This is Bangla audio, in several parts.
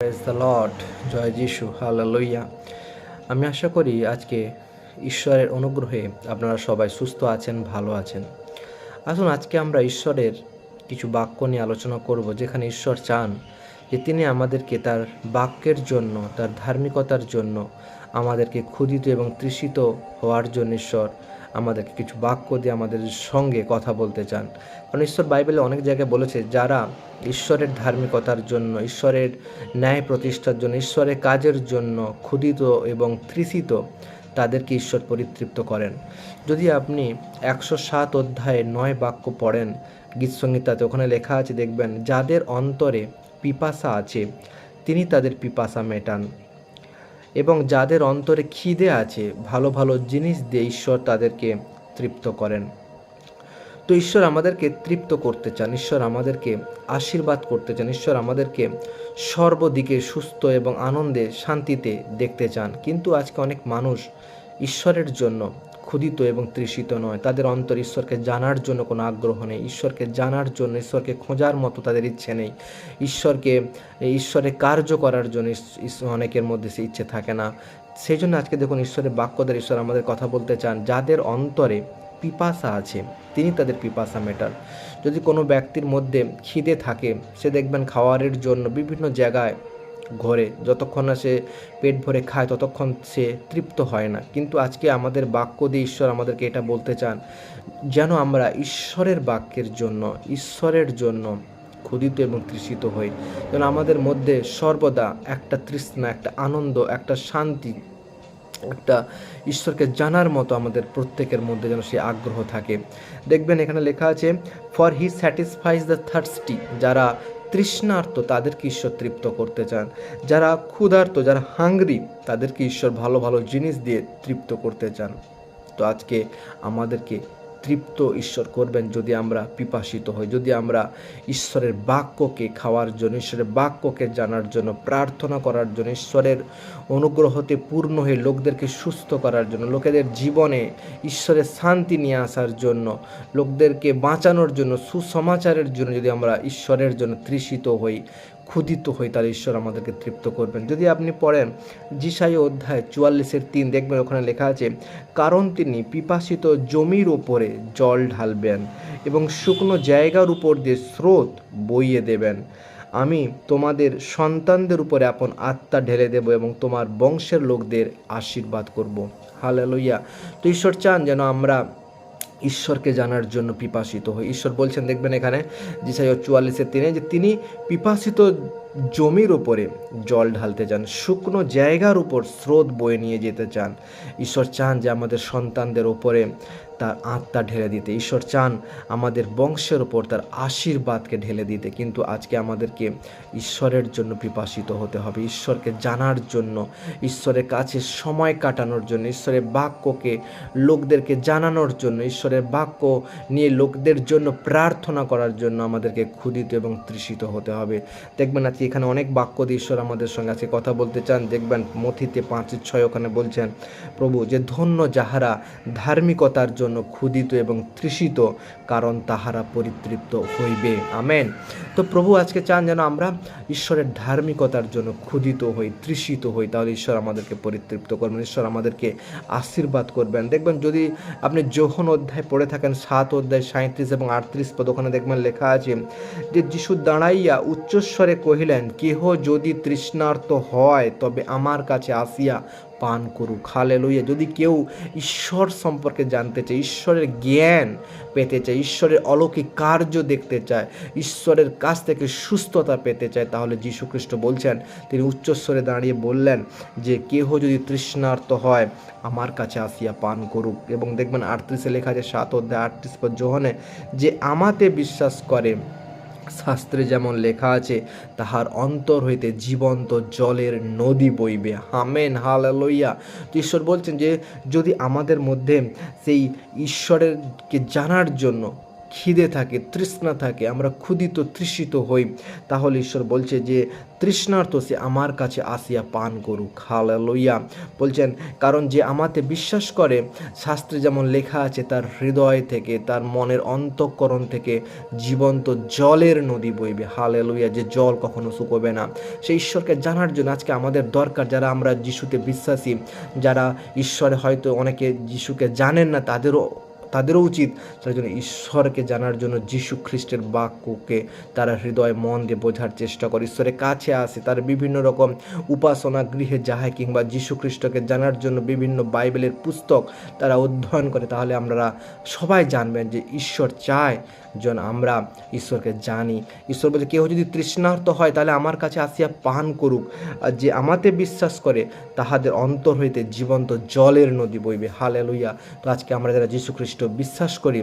দ্য লর্ড জয় যিশু হালেলুইয়া আমি আশা করি আজকে ঈশ্বরের অনুগ্রহে আপনারা সবাই সুস্থ আছেন, ভালো আছেন। আসুন আজকে আমরা ঈশ্বরের কিছু বাক্য নিয়ে আলোচনা করব, যেখানে ঈশ্বর চান যে তিনি আমাদেরকে তার বাক্যের জন্য, তার ধার্মিকতার জন্য আমাদেরকে ক্ষুদিত এবং তৃষিত হওয়ার জন্য ঈশ্বর আমাদেরকে কিছু বাক্য দিয়ে আমাদের সঙ্গে কথা বলতে চান। কারণ ঈশ্বর বাইবেলে অনেক জায়গায় বলেছে, যারা ঈশ্বরের ধার্মিকতার জন্য, ঈশ্বরের ন্যায় প্রতিষ্ঠার জন্য, ঈশ্বরের কাজের জন্য ক্ষুদিত এবং তৃষিত তাদেরকে ঈশ্বর পরিতৃপ্ত করেন। যদি আপনি একশো সাত অধ্যায়ে নয় বাক্য পড়েন গীতসংহিতাতে, ওখানে লেখা আছে, দেখবেন, যাদের অন্তরে পিপাসা আছে, তিনি তাদের পিপাসা মেটান। এবং যাদের অন্তরে খিদে আছে, ভালো ভালো জিনিস দিয়ে ঈশ্বর তাদেরকে তৃপ্ত করেন। তো ঈশ্বর আমাদেরকে তৃপ্ত করতে চান, ঈশ্বর আমাদেরকে আশীর্বাদ করতে চান, ঈশ্বর আমাদেরকে সর্বদিকে সুস্থ এবং আনন্দে শান্তিতে দেখতে চান। কিন্তু আজকে অনেক মানুষ ঈশ্বরের জন্য ক্ষুদিত এবং তৃষিত নয়। তাদের অন্তর ঈশ্বরকে জানার জন্য কোনো আগ্রহ নেই। ঈশ্বরকে জানার জন্য, ঈশ্বরকে খোঁজার মতো তাদের ইচ্ছে নেই। ঈশ্বরকে, ঈশ্বরে কার্য করার জন্য অনেকের মধ্যে সে ইচ্ছে থাকে না। সেই জন্য আজকে দেখুন ঈশ্বরের বাক্যদের ঈশ্বর আমাদের কথা বলতে চান। যাদের অন্তরে পিপাসা আছে, তিনি তাদের পিপাসা মেটান। যদি কোনো ব্যক্তির মধ্যে খিদে থাকে, সে দেখবেন খাওয়ারের জন্য বিভিন্ন জায়গায় ঘোরে। যতক্ষণ না সে পেট ভরে খায়, ততক্ষণ সে তৃপ্ত হয় না। কিন্তু আজকে আমাদের বাক্য দিয়ে ঈশ্বর আমাদেরকে এটা বলতে চান, যেন আমরা ঈশ্বরের বাক্যের জন্য, ঈশ্বরের জন্য ক্ষুদিত এবং তৃষিত হই। যেন আমাদের মধ্যে সর্বদা একটা তৃষ্ণা, একটা আনন্দ, একটা শান্তি একটা ঈশ্বরকে জানার মতো আমাদের প্রত্যেকের মধ্যে যেন সে আগ্রহ থাকে। দেখবেন এখানে লেখা আছে for he satisfies the thirsty যারা তৃষ্ণার্ত, তাদেরকে ঈশ্বর তৃপ্ত করতে চান। যারা ক্ষুধার্ত, যারা হাংরি তাদেরকে ঈশ্বর ভালো ভালো জিনিস দিয়ে তৃপ্ত করতে চান। তো আজকে আমাদেরকে তৃপ্ত ঈশ্বর করবেন যদি আমরা পিপাসিত হই, যদি আমরা ঈশ্বরের বাক্যকে খাওয়ার জন্য, ঈশ্বরের বাক্যকে জানার জন্য, প্রার্থনা করার জন্য, ঈশ্বরের অনুগ্রহতে পূর্ণ হয়ে লোকদেরকে সুস্থ করার জন্য, লোকেদের জীবনে ঈশ্বরের শান্তি নিয়ে আসার জন্য, লোকদেরকে বাঁচানোর জন্য, সুসমাচারের জন্য যদি আমরা ঈশ্বরের জন্য তৃষিত হই ক্ষুদিত হই তাহলে ঈশ্বর আমাদেরকে তৃপ্ত করবেন। যদি আপনি পড়েন জিসাই অধ্যায় চুয়াল্লিশের তিন, দেখবেন ওখানে লেখা আছে, কারণ তিনি পিপাসিত জমির ওপরে জল ঢালবেন এবং শুকনো জায়গার উপর দিয়ে স্রোত বইয়ে দেবেন। আমি তোমাদের সন্তানদের উপরে আপন আত্মা ঢেলে দেব এবং তোমার বংশের লোকদের আশীর্বাদ করব। হালেলুইয়া তো ঈশ্বর চান যেন আমরা ঈশ্বরকে জানার জন্য পিপাসিত হয় ঈশ্বর বলছেন, দেখবেন এখানে জিসাই চুয়াল্লিশের তিনে যে তিনি পিপাসিত জমির উপরে জল ঢালতে চান, শুকনো জায়গার উপর স্রোত বয়ে নিয়ে যেতে চান। ঈশ্বর চান যে আমাদের সন্তানদের ওপরে তার আত্মা ঢেলে দিতে। ঈশ্বর চান আমাদের বংশের ওপর তার আশীর্বাদকে ঢেলে দিতে। কিন্তু আজকে আমাদেরকে ঈশ্বরের জন্য পিপাসিত হতে হবে। ঈশ্বরকে জানার জন্য, ঈশ্বরের কাছে সময় কাটানোর জন্য, ঈশ্বরের বাক্যকে লোকদেরকে জানানোর জন্য, ঈশ্বরের বাক্য নিয়ে লোকদের জন্য প্রার্থনা করার জন্য আমাদেরকে ক্ষুদিত এবং তৃষিত হতে হবে। দেখবেন আজকে এখানে অনেক বাক্য ঈশ্বর আমাদের সঙ্গে আছে? কথা বলতে চান, দেখবেন মথিতে পাঁচ ছয় ওখানে বলছেন, প্রভু, যে ধন্য যাহারা ধার্মিকতার জন্য ক্ষুদিত এবং তৃষিত, কারণ তাহারা পরিতৃপ্ত হইবে। আমেন। তো প্রভু, আজকে চান যেন আমরা ঈশ্বরের ধার্মিকতার জন্য ক্ষুদিত হই, তৃষিত হই, তাহলে ঈশ্বর আমাদেরকে পরিতৃপ্ত করবেন, ঈশ্বর আমাদেরকে আশীর্বাদ করবেন। দেখবেন যদি আপনি যখন অধ্যায় পড়ে থাকেন, সাত অধ্যায় সাঁত্রিশ এবং আটত্রিশ পদ, ওখানে দেখবেন লেখা আছে যে, যিশু দাঁড়াইয়া উচ্চস্বরে কহিলেন, কেহ যদি তৃষ্ণার্ত হয়, তবে আমার কাছে আসিয়া পান করুক। হালেলুইয়া যদি কেউ ঈশ্বর সম্পর্কে জানতে চায়, ঈশ্বরের জ্ঞান পেতে চায়, ঈশ্বরের অলৌকিক কার্য দেখতে চায়, ঈশ্বরের কাছ থেকে সুস্থতা পেতে চায়, তাহলে যীশু খ্রিস্ট বলছেন, তিনি উচ্চস্বরে দাঁড়িয়ে বললেন যে, কেহ যদি তৃষ্ণার্ত হয়, আমার কাছে আসিয়া পান করুক। এবং দেখবেন আটত্রিশে লেখা আছে সাত অধ্যায় আটত্রিশ পর যোহনে, যে আমাতে বিশ্বাস করে শাস্ত্রে যেমন লেখা আছে, তাহার অন্তর হইতে জীবন্ত জলের নদী বইবে। হামেন হাল লইয়া তো ঈশ্বর বলছেন যে, যদি আমাদের মধ্যে সেই ঈশ্বরেরকে জানার জন্য খিদে থাকে, তৃষ্ণা থাকে, আমরা ক্ষুদিত তৃষিত হই। তাহলে ঈশ্বর বলছে যে, তৃষ্ণার্ত সে আমার কাছে আসিয়া পান করুক। হালা লইয়া বলছেন, কারণ যে আমাতে বিশ্বাস করে, শাস্ত্রে যেমন লেখা আছে, তার হৃদয় থেকে, তার মনের অন্তঃকরণ থেকে জীবন্ত জলের নদী বইবে। হালে লইয়া যে জল কখনো শুকোবে না। সেই ঈশ্বরকে জানার জন্য আজকে আমাদের দরকার, যারা আমরা যিশুতে বিশ্বাসী, যারা ঈশ্বরে হয়তো অনেকে যিশুকে জানেন না, তাদেরও তাদেরও উচিত তার জন্য ঈশ্বরকে জানার জন্য যিশু খ্রিস্টের বাক্যকে তারা হৃদয় মন দিয়ে বোঝার চেষ্টা করে। ঈশ্বরের কাছে আসে, তার বিভিন্ন রকম উপাসনা গৃহে যায় কিংবা যিশু খ্রিস্টকে জানার জন্য বিভিন্ন বাইবেলের পুস্তক তারা অধ্যয়ন করে, তাহলে আমরা সবাই জানবেন যে ঈশ্বর চায় যেন আমরা ঈশ্বরকে জানি। ঈশ্বর বলছে, কেউ যদি তৃষ্ণার্ত হয় তাহলে আমার কাছে আসিয়া পান করুক, আর যে আমাতে বিশ্বাস করে তাহাদের অন্তর হইতে জীবন্ত জলের নদী বইবে। হালে লইয়া তো আজকে আমরা যারা যীশু খ্রিস্ট বিশ্বাস করি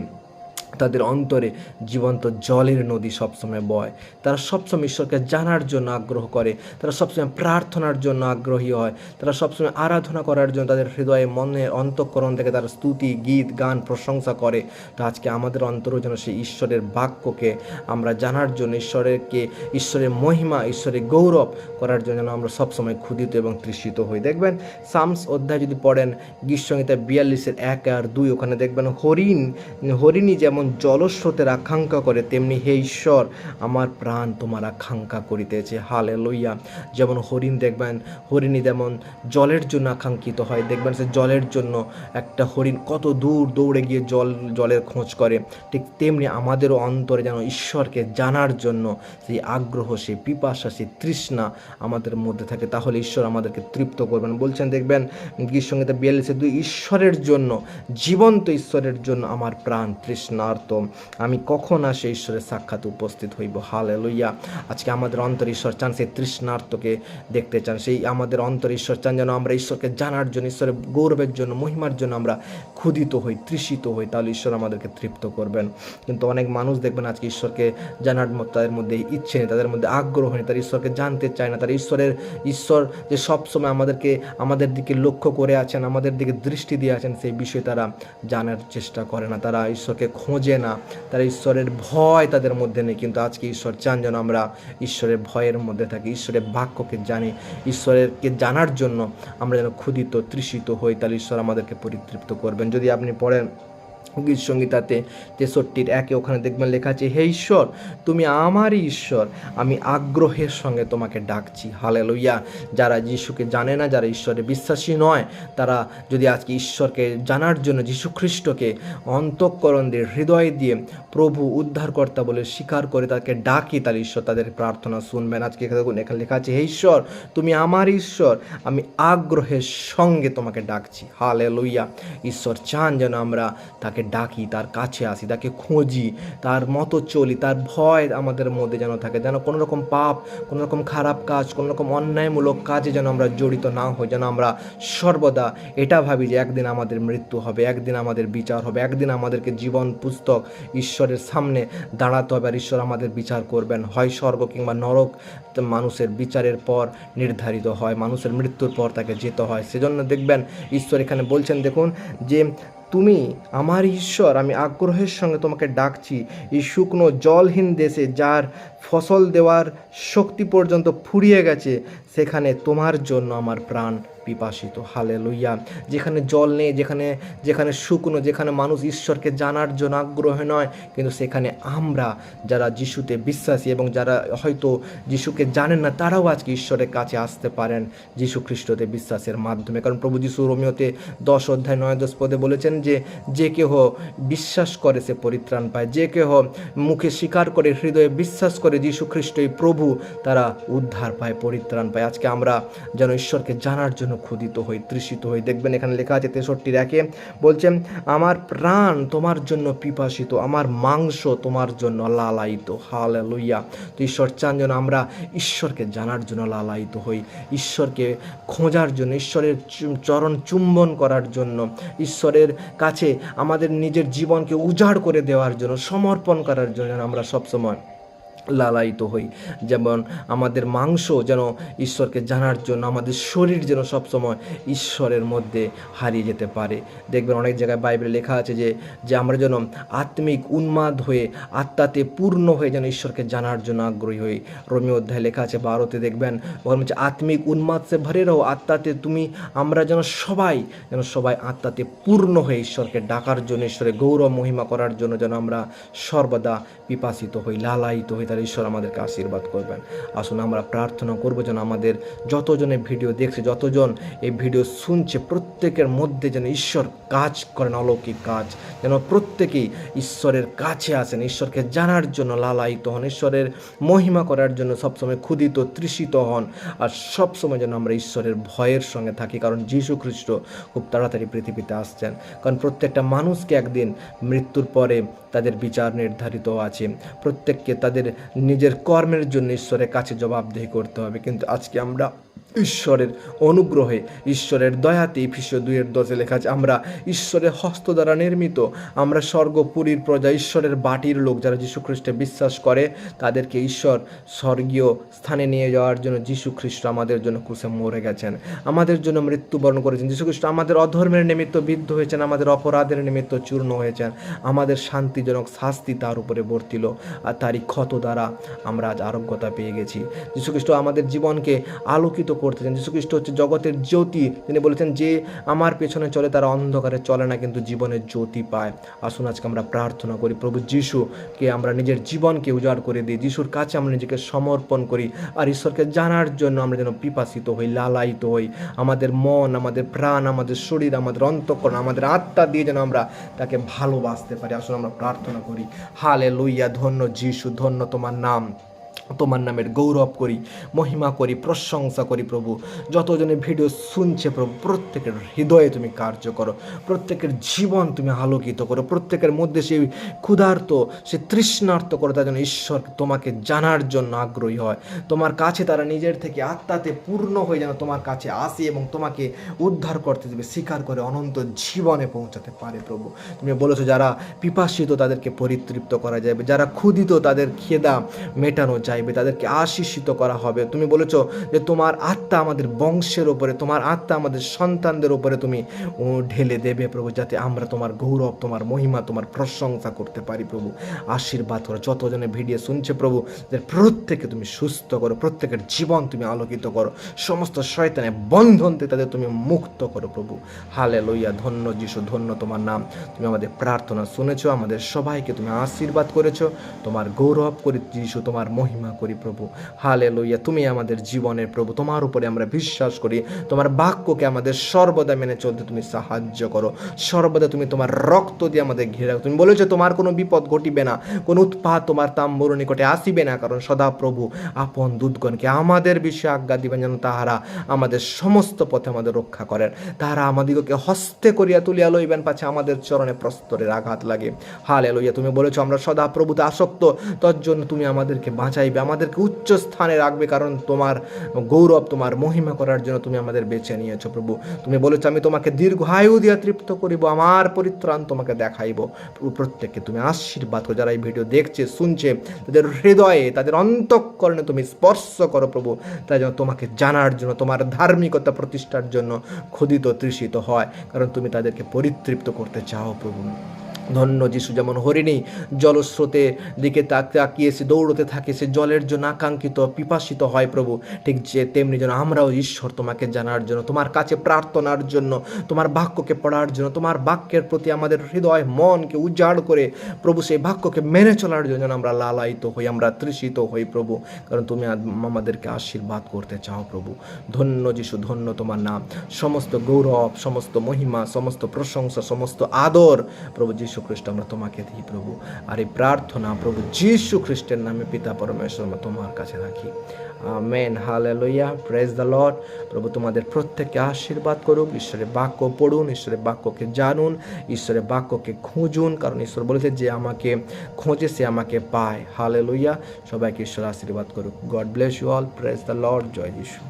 তাদের অন্তরে জীবন্ত জলের নদী সবসময় বয়। তারা সবসময় ঈশ্বরকে জানার জন্য আগ্রহ করে। তারা সবসময় প্রার্থনার জন্য আগ্রহী হয়। তারা সবসময় আরাধনা করার জন্য তাদের হৃদয়ে মনের অন্তঃকরণ থেকে তারা স্তুতি, গীত, গান প্রশংসা করে। তো আজকে আমাদের অন্তরও যেন সেই ঈশ্বরের বাক্যকে আমরা জানার জন্য, ঈশ্বরেরকে, ঈশ্বরের মহিমা, ঈশ্বরের গৌরব করার জন্য যেন আমরা সবসময় ক্ষুদিত এবং তৃষিত হই। দেখবেন, সামস অধ্যায় যদি পড়েন গীতসংহিতা বিয়াল্লিশের এক আর দুই, ওখানে দেখবেন হরিণ হরিণী যেমন জলস্রোতের আকাঙ্ক্ষা করে, তেমনি হে ঈশ্বর, আমার প্রাণ তোমার আকাঙ্ক্ষা করিতেছে। হালে লইয়া যেমন হরিণ দেখবেন হরিণী যেমন জলের জন্য আকাঙ্ক্ষিত হয়, দেখবেন সে জলের জন্য একটা হরিণ কত দূর দৌড়ে গিয়ে জল, জলের খোঁজ করে। ঠিক তেমনি আমাদেরও অন্তরে যেন ঈশ্বরকে জানার জন্য সেই আগ্রহ সেই পিপাসা সেই তৃষ্ণা আমাদের মধ্যে থাকে, তাহলে ঈশ্বর আমাদেরকে তৃপ্ত করবেন। বলছেন, দেখবেন গীত সঙ্গীতে বিয়াল্লিশে দুই, ঈশ্বরের জন্য, জীবন্ত ঈশ্বরের জন্য আমার প্রাণ তৃষ্ণার্ত আমি কখন আসে ঈশ্বরের সাক্ষাৎ উপস্থিত হইব? হালে লইয়া আজকে আমাদের অন্তর ঈশ্বর চান সেই তৃষ্ণার্তকে দেখতে চান। সেই আমাদের অন্তর ঈশ্বর চান যেন আমরা ঈশ্বরকে জানার জন্য, ঈশ্বরের গৌরবের জন্য, মহিমার জন্য আমরা ক্ষুদিত হই, তৃষিত হই। তাহলে ঈশ্বর আমাদেরকে তৃপ্ত করবেন। কিন্তু অনেক মানুষ দেখবেন আজকে ঈশ্বরকে জানার তাদের মধ্যে ইচ্ছে নেই, তাদের মধ্যে আগ্রহ নেই, তারা ঈশ্বরকে জানতে চায় না। তারা ঈশ্বরের, ঈশ্বর যে সবসময় আমাদেরকে, আমাদের দিকে লক্ষ্য করে আছেন, আমাদের দিকে দৃষ্টি দিয়ে আছেন, সেই বিষয়ে তারা জানার চেষ্টা করে না। তারা ঈশ্বরকে খোঁজে না। তারা ঈশ্বরের ভয় তাদের মধ্যে নেই। কিন্তু আজকে ঈশ্বর চান যেন আমরা ঈশ্বরের ভয়ের মধ্যে থাকি, ঈশ্বরের বাক্যকে জানি। ঈশ্বরেরকে জানার জন্য আমরা যেন ক্ষুদিত তৃষিত হই, তাহলে ঈশ্বর আমাদেরকে পরিতৃপ্ত করবেন। যদি আপনি পড়েন গীত সঙ্গীতাতে তেষট্টির একে ওখানে দেখবেন লেখা আছে, হে ঈশ্বর, তুমি আমারই ঈশ্বর, আমি আগ্রহের সঙ্গে তোমাকে ডাকছি। হালে লইয়া যারা যিশুকে জানে না, যারা ঈশ্বরে বিশ্বাসী নয়, তারা যদি আজকে ঈশ্বরকে জানার জন্য যিশু খ্রিস্টকে অন্তঃকরণ দিয়ে হৃদয় দিয়ে প্রভু উদ্ধারকর্তা বলে স্বীকার করে তাকে ডাকি, তাহলে ঈশ্বর তাদের প্রার্থনা শুনবেন। আজকে এখানে দেখুন, এখানে লেখা আছে, হে ঈশ্বর, তুমি আমার ঈশ্বর, আমি আগ্রহের সঙ্গে তোমাকে ডাকছি। হালে লইয়া ঈশ্বর চান যেন আমরা তাকে ডাকি, তার কাছে আসি, তাকে খুঁজি, তার মতো চলি, তার ভয় আমাদের মধ্যে যেন থাকে, যেন কোনো রকম পাপ কোনো রকম খারাপ কাজ কোনো রকম অন্যায়মূলক কাজে যেন আমরা জড়িত না হই, যেন আমরা সর্বদা এটা ভাবি যে একদিন আমাদের মৃত্যু হবে, একদিন আমাদের বিচার হবে, একদিন আমাদেরকে জীবন পুস্তক ঈশ্বরের সামনে দাঁড়াতে হবে আর ঈশ্বর আমাদের বিচার করবেন। হয় স্বর্গ কিংবা নরক মানুষের বিচারের পর নির্ধারিত হয়, মানুষের মৃত্যুর পর তাকে যেতে হয়। সেজন্য দেখবেন ঈশ্বর এখানে বলছেন, দেখুন যে তুমি আমার ঈশ্বর আমি আগ্রহের সঙ্গে তোমাকে ডাকছি। এই শুকনো জলহীন দেশে যার ফসল দেওয়ার শক্তি পর্যন্ত ফুরিয়ে গেছে, সেখানে তোমার জন্য আমার প্রাণ পিপাসিত। হালে লইয়া যেখানে জল নেই, যেখানে যেখানে শুকনো যেখানে মানুষ ঈশ্বরকে জানার জন্য আগ্রহ নয়, কিন্তু সেখানে আমরা যারা যিশুতে বিশ্বাসী এবং যারা হয়তো যিশুকে জানেন না, তারাও আজকে ঈশ্বরের কাছে আসতে পারেন যিশু খ্রিস্টতে বিশ্বাসের মাধ্যমে। কারণ প্রভু যিশু রোমিওতে দশ অধ্যায় নয় দশ পদে বলেছেন যে যে কেহ বিশ্বাস করে সে পরিত্রাণ পায়, যে কেহ মুখে স্বীকার করে, হৃদয়ে বিশ্বাস করে যিশু খ্রিস্টই প্রভু তারা উদ্ধার পায়, পরিত্রাণ পায়। আজকে আমরা যেন ঈশ্বরকে জানার জন্য ক্ষুদিত হই, তৃষিত হই। দেখবেন এখানে লেখা আছে তেষট্টির একে বলছেন আমার প্রাণ তোমার জন্য পিপাসিত, আমার মাংস তোমার জন্য লালায়িত। হাল লইয়া তো ঈশ্বর চান যেন আমরা ঈশ্বরকে জানার জন্য লালায়িত হই, ঈশ্বরকে খোঁজার জন্য, ঈশ্বরের চরণ চুম্বন করার জন্য, ঈশ্বরের কাছে আমাদের নিজের জীবনকে উজাড় করে দেওয়ার জন্য, সমর্পণ করার জন্য আমরা সবসময় লালায়িত হই। যেমন আমাদের মাংস যেন ঈশ্বরকে জানার জন্য, আমাদের শরীর যেন সবসময় ঈশ্বরের মধ্যে হারিয়ে যেতে পারে। দেখবেন অনেক জায়গায় বাইবেলে লেখা আছে যে যে আমরা যেন আত্মিক উন্মাদ হয়ে, আত্মাতে পূর্ণ হয়ে যেন ঈশ্বরকে জানার জন্য আগ্রহী হই। রোমিও অধ্যায় লেখা আছে বারোতে দেখবেন ওখানে হচ্ছে, আত্মিক উন্মাদ সে ভরে রহো আত্মাতে তুমি, আমরা যেন সবাই যেন সবাই আত্মাতে পূর্ণ হয়ে ঈশ্বরকে ডাকার জন্য, ঈশ্বরের গৌরব, মহিমা করার জন্য যেন আমরা সর্বদা পিপাসিত হই, লালায়িত হই। তাহলে ঈশ্বর আমাদেরকে আশীর্বাদ করবেন। আসুন আমরা প্রার্থনা করব যেন আমাদের যতজনে ভিডিও দেখছে, যতজন এই ভিডিও শুনছে, প্রত্যেকের মধ্যে যেন ঈশ্বর কাজ করেন, অলৌকিক কাজ। যেন প্রত্যেকেই ঈশ্বরের কাছে আসেন, ঈশ্বরকে জানার জন্য লালায়িত হন, ঈশ্বরের মহিমা করার জন্য সবসময় ক্ষুদিত তৃষিত হন। আর সবসময় যেন আমরা ঈশ্বরের ভয়ের সঙ্গে থাকি, কারণ যীশু খ্রিস্ট খুব তাড়াতাড়ি পৃথিবীতে আসছেন। কারণ প্রত্যেকটা মানুষকে একদিন মৃত্যুর পরে তাদের বিচার নির্ধারিত আছে। প্রত্যেককে তাদের নিজের কর্মের জন্য ঈশ্বরের কাছে জবাবদেহি করতে হবে। কিন্তু আজকে আমরা ঈশ্বরের অনুগ্রহে, ঈশ্বরের দয়াতে ইফিসীয় দুইয়ের দশে লেখা আছে, আমরা ঈশ্বরের হস্ত দ্বারা নির্মিত, আমরা স্বর্গপুরীর প্রজা, ঈশ্বরের বাটির লোক যারা যীশু খ্রিস্টে বিশ্বাস করে, তাদেরকে ঈশ্বর স্বর্গীয় স্থানে নিয়ে যাওয়ার জন্য যীশু খ্রিস্ট আমাদের জন্য ক্রুশে মরে গেছেন, আমাদের জন্য মৃত্যুবরণ করেছেন যীশু খ্রিস্ট আমাদের অধর্মের নিমিত্ত বিদ্ধ হয়েছেন, আমাদের অপরাধের নিমিত্ত চূর্ণ হয়েছেন, আমাদের শান্তিজনক শাস্তি তার উপরে বর্তিল, আর তারই ক্ষত দ্বারা আমরা আজ আরোগ্যতা পেয়ে গেছি, যীশুখ্রিস্ট আমাদের জীবনকে আলোকিত করতেছেন। যীশুখ্রিস্ট হচ্ছে জগতের জ্যোতি। তিনি বলেছেন যে, আমার পেছনে চলে তারা অন্ধকারে চলে না, কিন্তু জীবনের জ্যোতি পায়। আসুন আজকে আমরা প্রার্থনা করি, প্রভু যিশুকে আমরা নিজের জীবনকে উজাড় করে দিই। যিশুর কাছে আমরা নিজেকে সমর্পণ করি আর ঈশ্বরকে জানার জন্য আমরা যেন পিপাসিত হই, লালায়িত হই। আমাদের মন, আমাদের প্রাণ, আমাদের শরীর, আমাদের অন্তঃকরণ, আমাদের আত্মা দিয়ে যেন আমরা তাকে ভালোবাসতে পারি। আসুন আমরা প্রার্থনা করি। হালে লইয়া ধন্য যিশু, ধন্য তোমার নাম। তোমার নামের গৌরব করি, মহিমা করি, প্রশংসা করি প্রভু। যতজনে ভিডিও শুনছে প্রভু, প্রত্যেকের হৃদয়ে তুমি কার্য করো, প্রত্যেকের জীবন তুমি আলোকিত করো, প্রত্যেকের মধ্যে সেই ক্ষুধার্ত সে তৃষ্ণার্ত করো, তার জন্য ঈশ্বর তোমাকে জানার জন্য আগ্রহী হয়। তোমার কাছে তারা নিজের থেকে আত্মাতে পূর্ণ হয়ে যেন তোমার কাছে আসে এবং তোমাকে উদ্ধার করতে দেবে স্বীকার করে অনন্ত জীবনে পৌঁছাতে পারে প্রভু। তুমি বলেছ যারা পিপাসিত তাদেরকে পরিতৃপ্ত করা যাবে, যারা ক্ষুধিত তাদের খেদা মেটানো চাইবে, তাদেরকে আশিসিত করা হবে। তুমি বলেছ যে তোমার আত্মা আমাদের বংশের ওপরে তোমার আত্মা আমাদের সন্তানদের উপরে তুমি ঢেলে দেবে প্রভু, যাতে আমরা তোমার গৌরব, তোমার মহিমা, তোমার প্রশংসা করতে পারি প্রভু। আশীর্বাদ করো। যতজনে ভিডিও শুনছে প্রভু যে প্রত্যেকে তুমি সুস্থ করো, প্রত্যেকের জীবন তুমি আলোকিত করো। সমস্ত শয়তানের বন্ধন থেকে তাদের তুমি মুক্ত করো প্রভু। হালে লইয়া ধন্য যিশু, ধন্য তোমার নাম। তুমি আমাদের প্রার্থনা শুনেছো, আমাদের সবাইকে তুমি আশীর্বাদ করেছ। তোমার গৌরব করে, যিশু, তোমার মহিমা করি প্রভু। হালে লইয়া তুমি আমাদের জীবনের প্রভু। তোমার উপরে আমরা বিশ্বাস করি। তোমার বাক্যকে আমাদের সর্বদা মেনে চলতে তুমি সাহায্য করো। সর্বদা তুমি তোমার রক্ত দিয়ে আমাদের ঘিরে রাখো। তুমি বলেছ, তোমার কোনো বিপদ ঘটিবে না। কোনো উৎপাত তোমার তাম্বর নিকটে আসিবে না। কারণ সদা প্রভু আপন দুধগণকে আমাদের বিষয়ে আজ্ঞা দিবেন যেন তাহারা আমাদের সমস্ত পথে আমাদের রক্ষা করেন। তাহারা আমাদিগকে হস্তে করিয়া তুলিয়া লইবেন পাছে আমাদের চরণে প্রস্তরের আঘাত লাগে। হালে লইয়া তুমি বলেছ, আমরা সদা প্রভুতে আসক্ত। তোর জন্য তুমি আমাদেরকে বাঁচাইবে আমাদেরকে উচ্চ স্থানে রাখবে, কারণ তোমার গৌরব, তোমার মহিমা করার জন্য তুমি আমাদের বেছে নিয়েছো প্রভু। তুমি বলেছ, আমি তোমাকে দীর্ঘায়ু দিয়া তৃপ্ত করিব, আমার পরিত্রাণ তোমাকে দেখাইব। প্রত্যেককে তুমি আশীর্বাদ করো। যারা এই ভিডিও দেখছে, শুনছে, তাদের হৃদয়ে, তাদের অন্তঃকরণে তুমি স্পর্শ করো প্রভু। তাই যেন তোমাকে জানার জন্য, তোমার ধার্মিকতা প্রতিষ্ঠার জন্য ক্ষুদিত তৃষিত হয়, কারণ তুমি তাদেরকে পরিতৃপ্ত করতে চাও প্রভু। ধন্য যিশু যেমন হরিণী জলস্রোতের দিকে তাক তাকিয়ে সে দৌড়তে থাকে, সে জলের জন্য আকাঙ্ক্ষিত, পিপাসিত হয় প্রভু। ঠিক যে তেমনি যেন আমরাও ঈশ্বর তোমাকে জানার জন্য, তোমার কাছে প্রার্থনার জন্য, তোমার বাক্যকে পড়ার জন্য, তোমার বাক্যের প্রতি আমাদের হৃদয়, মনকে উজাড় করে প্রভু সেই বাক্যকে মেনে চলার জন্য আমরা লালায়িত হই, আমরা তৃষিত হই প্রভু। কারণ তুমি আমাদেরকে আশীর্বাদ করতে চাও প্রভু। ধন্য যিশু, ধন্য তোমার নাম। সমস্ত গৌরব, সমস্ত মহিমা, সমস্ত প্রশংসা, সমস্ত আদর প্রভু যিশু খ্রিস্ট আমরা তোমাকে দিই প্রভু। আর এই প্রার্থনা প্রভু যিশু খ্রিস্টের নামে পিতা পরমেশ্বর, আমরা তোমার কাছে রাখি। Amen, hallelujah, praise the lord. প্রভু, তোমাদের প্রত্যেককে আশীর্বাদ করুক, ঈশ্বরের বাক্য পড়ুন, ঈশ্বরের বাক্যকে জানুন, ঈশ্বরের বাক্যকে খুঁজুন, কারণ ঈশ্বর বলেছে যে আমাকে খোঁজে, সে আমাকে পায়। হালে লইয়া সবাইকে ঈশ্বর আশীর্বাদ করুক। God bless you all, praise the lord, জয় যিশু।